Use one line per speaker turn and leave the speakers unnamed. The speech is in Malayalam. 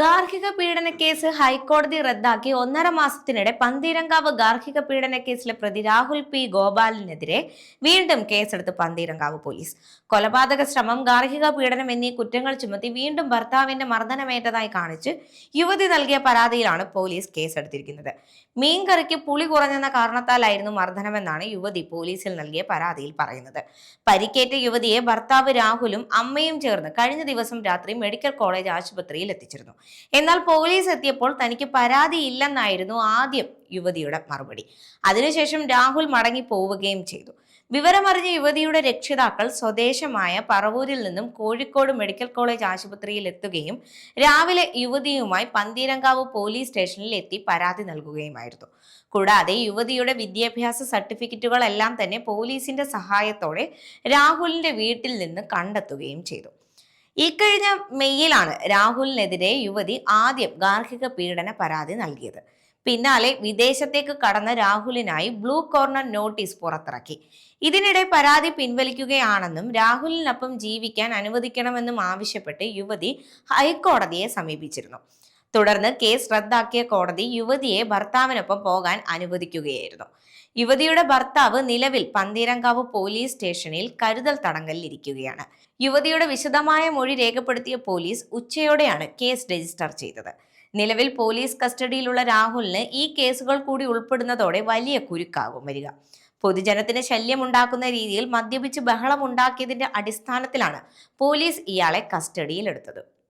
ഗാർഹിക പീഡന കേസ് ഹൈക്കോടതി റദ്ദാക്കി ഒന്നര മാസത്തിനിടെ പന്തീരങ്കാവ് ഗാർഹിക പീഡന കേസിലെ പ്രതി രാഹുൽ പി. ഗോപാലിനെതിരെ വീണ്ടും കേസെടുത്ത് പന്തീരങ്കാവ് പോലീസ്. കൊലപാതക ശ്രമം ഗാർഹിക പീഡനം എന്നീ കുറ്റങ്ങൾ ചുമത്തി വീണ്ടും ഭർത്താവിന്റെ മർദ്ദനമേറ്റതായി കാണിച്ച് യുവതി നൽകിയ പരാതിയിലാണ് പോലീസ് കേസെടുത്തിരിക്കുന്നത്. മീൻകറിക്ക് പുളി കുറഞ്ഞെന്ന കാരണത്താലായിരുന്നു മർദ്ദനമെന്നാണ് യുവതി പോലീസിൽ നൽകിയ പരാതിയിൽ പറയുന്നത്. പരിക്കേറ്റ യുവതിയെ ഭർത്താവ് രാഹുലും അമ്മയും ചേർന്ന് കഴിഞ്ഞ ദിവസം രാത്രി മെഡിക്കൽ കോളേജ് ആശുപത്രിയിൽ എത്തിച്ചിരുന്നു. എന്നാൽ പോലീസ് എത്തിയപ്പോൾ തനിക്ക് പരാതിയില്ലെന്നായിരുന്നു ആദ്യം യുവതിയുടെ മറുപടി. അതിനുശേഷം രാഹുൽ മടങ്ങി പോവുകയും ചെയ്തു. വിവരമറിഞ്ഞ യുവതിയുടെ രക്ഷിതാക്കൾ സ്വദേശമായ പറവൂരിൽ നിന്നും കോഴിക്കോട് മെഡിക്കൽ കോളേജ് ആശുപത്രിയിൽ എത്തുകയും രാവിലെ യുവതിയുമായി പന്തീരങ്കാവ് പോലീസ് സ്റ്റേഷനിൽ എത്തി പരാതി നൽകുകയുമായിരുന്നു. കൂടാതെ യുവതിയുടെ വിദ്യാഭ്യാസ സർട്ടിഫിക്കറ്റുകളെല്ലാം തന്നെ പോലീസിന്റെ സഹായത്തോടെ രാഹുലിന്റെ വീട്ടിൽ നിന്ന് കണ്ടെത്തുകയും ചെയ്തു. ഇക്കഴിഞ്ഞ മെയ്യിലാണ് രാഹുലിനെതിരെ യുവതി ആദ്യം ഗാർഹിക പീഡന പരാതി നൽകിയത്. പിന്നാലെ വിദേശത്തേക്ക് കടന്ന രാഹുലിനായി ബ്ലൂ കോർണർ നോട്ടീസ് പുറത്തിറക്കി. ഇതിനിടെ പരാതി പിൻവലിക്കുകയാണെന്നും രാഹുലിനൊപ്പം ജീവിക്കാൻ അനുവദിക്കണമെന്നും ആവശ്യപ്പെട്ട് യുവതി ഹൈക്കോടതിയെ സമീപിച്ചിരുന്നു. തുടർന്ന് കേസ് റദ്ദാക്കിയ കോടതി യുവതിയെ ഭർത്താവിനൊപ്പം പോകാൻ അനുവദിക്കുകയായിരുന്നു. യുവതിയുടെ ഭർത്താവ് നിലവിൽ പന്തീരങ്കാവ് പോലീസ് സ്റ്റേഷനിൽ കരുതൽ തടങ്കലിൽ ഇരിക്കുകയാണ്. യുവതിയുടെ വിശദമായ മൊഴി രേഖപ്പെടുത്തിയ പോലീസ് ഉച്ചയോടെയാണ് കേസ് രജിസ്റ്റർ ചെയ്തത്. നിലവിൽ പോലീസ് കസ്റ്റഡിയിലുള്ള രാഹുലിന് ഈ കേസുകൾ കൂടി ഉൾപ്പെടുന്നതോടെ വലിയ കുരുക്കാകും വരിക. പൊതുജനത്തിന് ശല്യമുണ്ടാക്കുന്ന രീതിയിൽ മദ്യപിച്ച് ബഹളമുണ്ടാക്കിയതിന്റെ അടിസ്ഥാനത്തിലാണ് പോലീസ് ഇയാളെ കസ്റ്റഡിയിലെടുത്തത്.